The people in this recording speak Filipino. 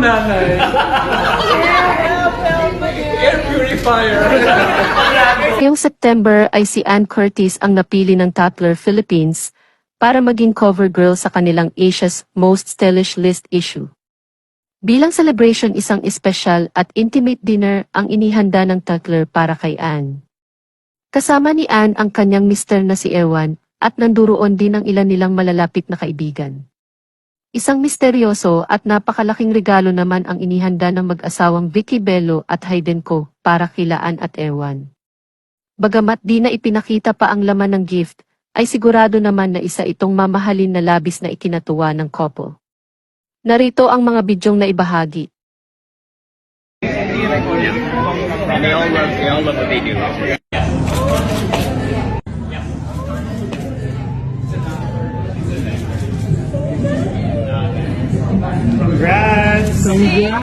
Nanay. Air purifier. Ngayong September ay si Ann Curtis ang napili ng Tatler Philippines para maging cover girl sa kanilang Asia's Most Stylish List issue. Bilang celebration isang espesyal at intimate dinner ang inihanda ng Tatler para kay Ann. Kasama ni Ann ang kanyang mister na si Ewan at nanduroon din ang ilan nilang malalapit na kaibigan. Isang misteryoso at napakalaking regalo naman ang inihanda ng mag-asawang Vicky Bello at Hayden Ko para kilaan at Ewan. Bagamat di na ipinakita pa ang laman ng gift, ay sigurado naman na isa itong mamahalin na labis na ikinatuwa ng couple. Narito ang mga bidyong na ibahagi. They all love they all love what they do. Congrats. Congrats.